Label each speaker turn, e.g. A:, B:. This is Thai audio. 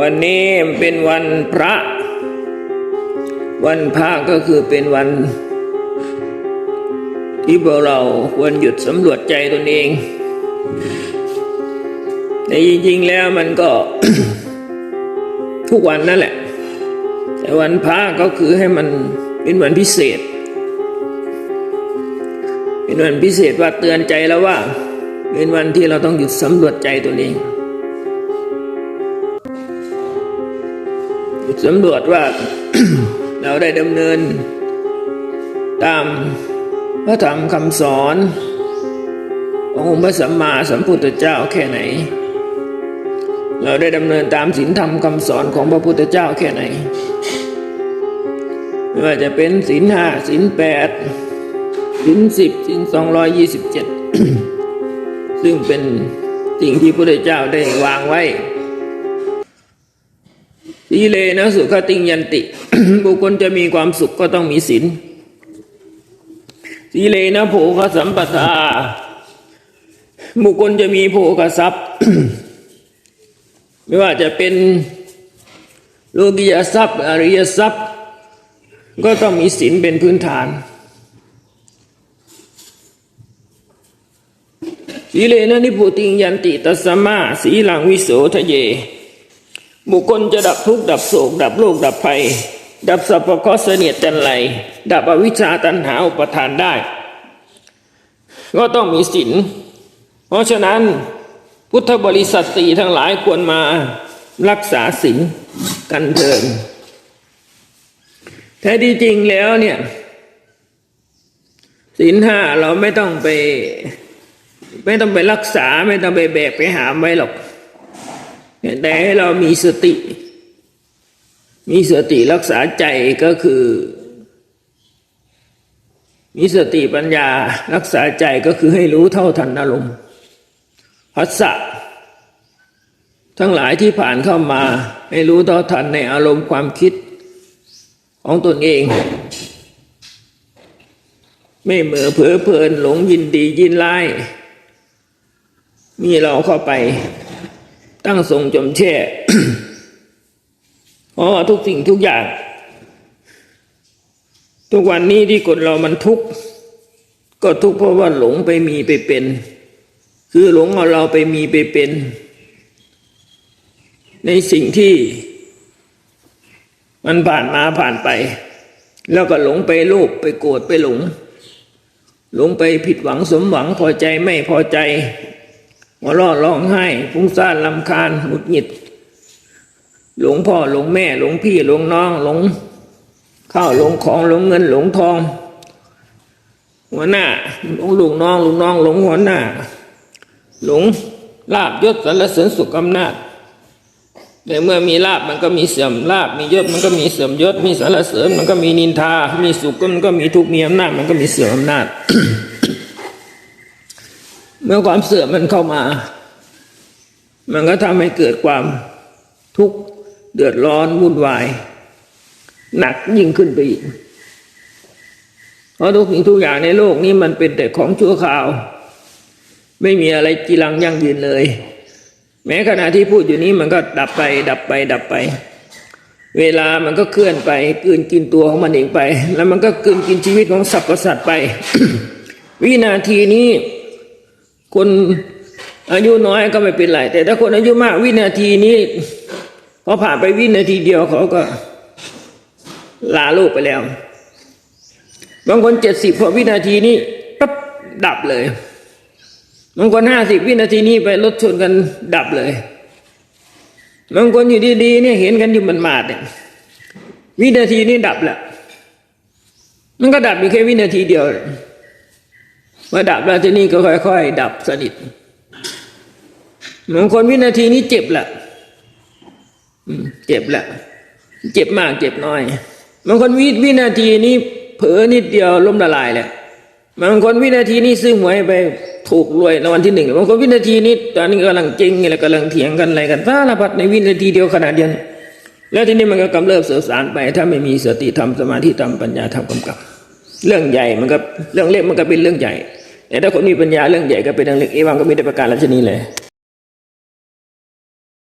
A: วันนี้เป็นวันพระ วันพระก็คือเป็นวัน ที่พวกเราควรหยุดสำรวจใจตนเอง แต่จริงๆแล้วมันก็ ทุกวันนั่นแหละ แต่วันพระก็คือให้มันเป็นวันพิเศษ เป็นวันพิเศษว่าเตือนใจแล้วว่า เป็นวันที่เราต้องหยุดสำรวจใจตัวเอง สำรวจว่าเราได้ดำเนิน ตามพระธรรมคำสอนขององค์พระสัมมาสัมพุทธเจ้าแค่ไหน เราได้ดำเนินตามศีลธรรมคำสอนของพระพุทธเจ้าแค่ไหนไม่ว่าจะเป็นศีลห้าศีลแปดศีลสิบศีลสองร้อยยี่สิบเจ็ดซึ่งเป็นสิ่งที่พระพุทธเจ้าได้วางไว้ สีเลนะสุขติงยันติ บุคคลจะมีความสุขก็ต้องมีศีลสีเลนะโภคสัมปทา บุคคลจะมีโภคทรัพย์ ไม่ว่าจะเป็นโลกิยทรัพย์ อริยทรัพย์ ก็ต้องมีศีลเป็นพื้นฐานสีเลนะนิพุติงยันติตัสสมาสีหลังวิโสทะเย บุคคลจะดับทุกข์ดับโศก ดับโรคดับภัย ดับสัพพคราะห์เสนียดจันไรดับอวิชชาตัณหาอุปทานได้ ก็ต้องมีศีลเพราะฉะนั้นพุทธบริษัทสี่ทั้งหลายควรมารักษาศีลกันเถิดแท้ที่จริงแล้วเนี่ยศีลห้าเราไม่ต้องไป ไม่ต้องไปรักษาไม่ต้องไปแบกไปหามไว้หรอก แต่ให้เรามีสติ มีสติรักษาใจก็คือ มีสติปัญญารักษาใจก็คือให้รู้เท่าทันอารมณ์พัสสะทั้งหลายที่ผ่านเข้ามาให้รู้เท่าทันในอารมณ์ความคิดของตนเอง ไม่เหมือเผลอเพลินหลงยินดียินไล่มีเราเข้าไป ตั้งทรงจมแช่เพราะทุกสิ่งทุกอย่าง ทุกวันนี้ที่คนเรามันทุกข์ก็ทุกข์เพราะว่าหลงไปมีไปเป็น คือหลงเอาเราไปมีไปเป็น ในสิ่งที่ มันผ่านมาผ่านไป แล้วก็หลงไปโลภไปโกรธไปหลง หลงไปผิดหวังสมหวังพอใจไม่พอใจ หัวเราะร้องไห้ฟุ้งซ่านลำคาญหงุดหงิด หลงพ่อหลงแม่หลงพี่หลงน้องหลงข้าวหลงของหลงเงินหลงทอง หัวหน้าหลงลูกน้องลูกน้องหลงหัวหน้า หลงลาบยศสรรเสริญสุขอำนาจแต่เมื่อมีลาบมันก็มีเสื่อมลาบมียศมันก็มีเสื่อมยศมีสรรเสริญมันก็มีนินทา มีสุขก็มันก็มีทุกข์มีอำนาจมันก็มีเสื่อมอำนาจ เมื่อความเสื่อมมันเข้ามา มันก็ทำให้เกิดความทุกข์เดือดร้อนวุ่นวาย หนักยิ่งขึ้นไปอีกเพราะทุกสิ่งทุกอย่างในโลกนี้มันเป็นแต่ของชั่วคราว ไม่มีอะไรจีรังยั่งยืนเลย แม้ขณะที่พูดอยู่นี้มันก็ดับไป ดับไป ดับไป เวลามันก็เคลื่อนไปกืนกินตัวของมันเองไป แล้วมันก็กืนกินชีวิตของสรรพสัตว์ไป วินาทีนี้ คนอายุน้อยก็ไม่เป็นไร แต่ถ้าคนอายุมากวินาทีนี้พอผ่านไปวินาทีเดียวเขาก็ลาโลกไปแล้ว บางคนเจ็ดสิบพอวินาทีนี้ปั๊บดับเลยบางคนห้าสิบวินาทีนี้ไปรถชนกันดับเลยบางคนอยู่ดีๆเนี่ยเห็นกันอยู่มันมาดเนี่ยวินาทีนี้ดับแหละมันก็ดับอยู่แค่วินาทีเดียว เมื่อดับแล้วที่นี้ก็ค่อย ๆ ดับสนิทบางคนวินาทีนี้เจ็บแหละเจ็บแหละเจ็บมากเจ็บน้อยบางคนวิวินาทีนี้เผลอนิดเดียวล้มละลายแหละบางคนวินาทีนี้ซื้อหวยไปถูกรวยรางวัลที่หนึ่งบางคนวินาทีนี้ตอนนี้กำลังจริงอะไรกำลังเถียงกันอะไรกันสารพัดในวินาทีเดียวขนาดเดียวแล้วทีนี้มันก็กำเริบเสือสารไป ถ้าไม่มีสติธรรมสมาธิธรรมปัญญาธรรมกำกับ เรื่องใหญ่มันก็เรื่องเล็กมันก็เป็นเรื่องใหญ่ แต่ถ้าคนมีปัญญาเรื่องใหญ่ก็เป็นเรื่องเล็กเอวังก็มีได้ประการลัชนีเลย